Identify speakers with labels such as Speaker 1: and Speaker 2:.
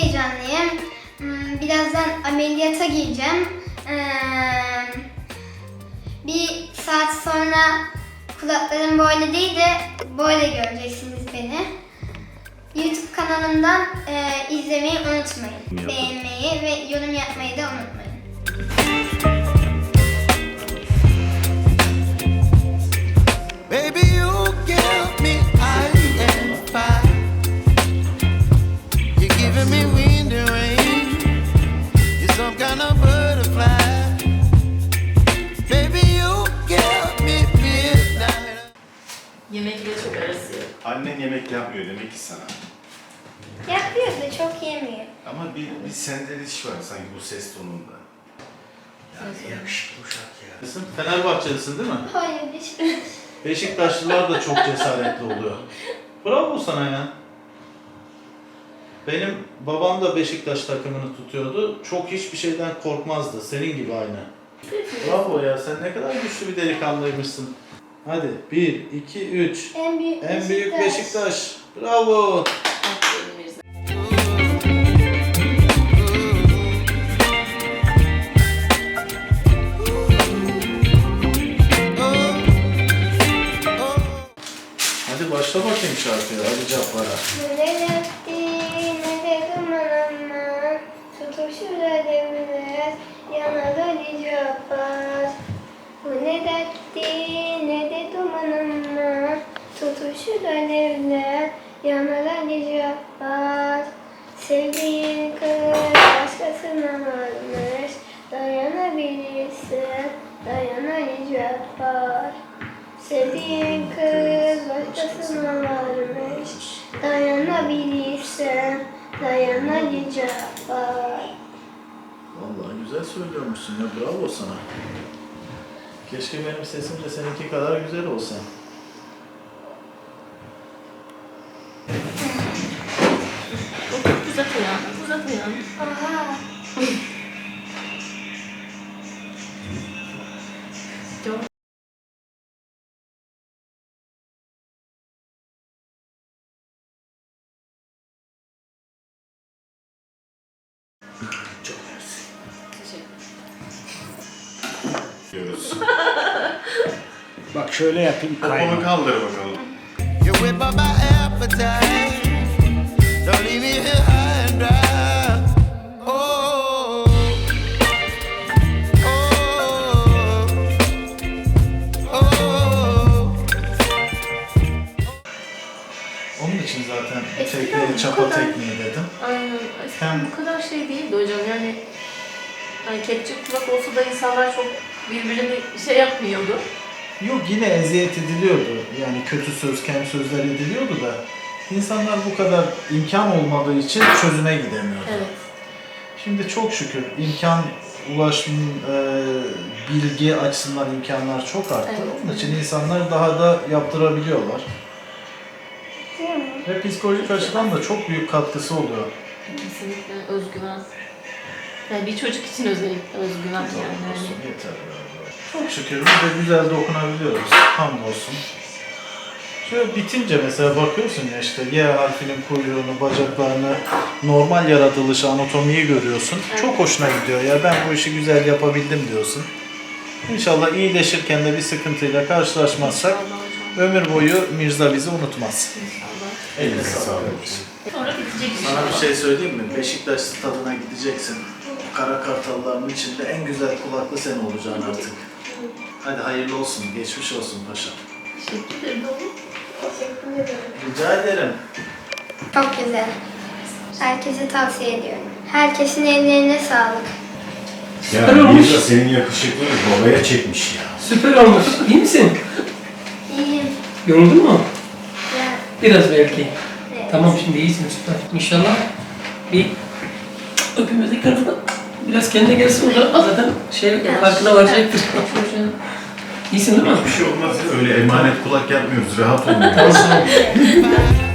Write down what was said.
Speaker 1: heyecanlıyım. Hmm, Birazdan ameliyata gireceğim. Bir saat sonra kulaklarım böyle değil de böyle göreceksiniz beni. YouTube kanalımdan izlemeyi unutmayın. Beğenmeyi ve yorum yapmayı da unutmayın.
Speaker 2: Annen yemek yapmıyor demek ki sana.
Speaker 1: Yapıyor da çok yemiyor.
Speaker 2: Ama bir, bir sendeliş var sanki bu ses tonunda. Yani yakışıklı uşak ya.
Speaker 3: Sen Fenerbahçelisin değil mi?
Speaker 1: Hayır şey.
Speaker 3: Beşiktaşlılar da çok cesaretli oluyor. Bravo sana ya. Benim babam da Beşiktaş takımını tutuyordu. Çok hiçbir şeyden korkmazdı. Senin gibi aynı. Bravo ya sen ne kadar güçlü bir delikanlıymışsın. Hadi 1, 2, 3.
Speaker 1: En büyük
Speaker 3: En büyük Beşiktaş. Bravo.
Speaker 4: Aferin Mirza.
Speaker 3: Hadi başla bakayım şarkıya Ali Cabbar'a.
Speaker 1: Bu ne dertti ama Tutuşur alevler yanar Ali Cabbar Sevdiğin kız başkasına varmış Dayanabilirsin dayan Ali Cabbar Sevdiğin kız başkasına varmış Dayanabilirsen dayanacak var?
Speaker 3: Vallahi güzel söylüyormuşsun ya bravo sana. Keşke benim sesim de seninki kadar güzel olsa.
Speaker 4: Uzat uyan, uzat.
Speaker 1: Aha
Speaker 4: Çok
Speaker 3: Çok mersi.
Speaker 4: teşekkür
Speaker 2: Diyoruz.
Speaker 5: Bak şöyle yapayım
Speaker 2: Poponu
Speaker 5: kayma.
Speaker 2: kaldır bakalım.
Speaker 6: You whip up my appetite. Don't leave me here high and dry. Oh, oh, oh.
Speaker 3: Onun için zaten
Speaker 4: Eskiden
Speaker 3: tekneye
Speaker 4: bu
Speaker 3: çapa
Speaker 4: kadar-
Speaker 3: tekniği dedim.
Speaker 4: Aynen. Eskiden
Speaker 3: Hem-
Speaker 4: bu kadar şey değildi hocam yani. Hani kepçe kulak olsa da insanlar çok birbirini şey yapmıyordu.
Speaker 3: Yok yine eziyet ediliyordu. Yani kötü söz, kem sözler ediliyordu da insanlar bu kadar imkan olmadığı için çözüme gidemiyordu.
Speaker 4: Evet.
Speaker 3: Şimdi çok şükür imkan ulaşım, e, bilgi açısından imkanlar çok arttı.
Speaker 4: Evet.
Speaker 3: Onun için insanlar daha da yaptırabiliyorlar. Ve psikolojik açıdan da çok büyük katkısı oluyor.
Speaker 4: Kesinlikle özgüven. Yani bir çocuk için özellikle özgüven yani.
Speaker 3: Olsun, yeter. Çok şükür biz de güzel dokunabiliyoruz. Hamdolsun. Şöyle bitince mesela bakıyorsun ya işte Y harfinin kuyruğunu, bacaklarını, normal yaratılışı, anatomiyi görüyorsun. Çok hoşuna gidiyor ya ben bu işi güzel yapabildim diyorsun. İnşallah iyileşirken de bir sıkıntıyla karşılaşmazsak ömür boyu Mirza bizi unutmaz.
Speaker 4: İnşallah.
Speaker 3: Eline
Speaker 2: sağlık.
Speaker 4: Sonra bitecek
Speaker 3: Sana bir şey söyleyeyim mi? Beşiktaş stadına gideceksin. Kara kartalların içinde en güzel kulaklı sen olacaksın artık. Hadi hayırlı olsun, geçmiş olsun paşam.
Speaker 4: Teşekkür ederim.
Speaker 1: Teşekkür ederim.
Speaker 3: Rica ederim.
Speaker 1: Çok güzel. Herkese tavsiye ediyorum. Herkesin ellerine sağlık.
Speaker 2: Ya
Speaker 5: Süper olmuş.
Speaker 2: de senin yakışıklığını babaya çekmiş ya.
Speaker 5: Süper olmuş. İyi misin?
Speaker 1: İyiyim.
Speaker 5: Yoruldun mu?
Speaker 1: Ya,
Speaker 5: Biraz belki.
Speaker 1: evet.
Speaker 5: Tamam şimdi iyisin süper. İnşallah bir öpümüzdeki tarafına biraz kendine gelsin o da zaten şey farkına varacaktır.
Speaker 4: Çocuğun
Speaker 5: İyisin değil mi?
Speaker 2: Bir şey olmaz. Öyle emanet kulak yapmıyoruz. Rahat olun.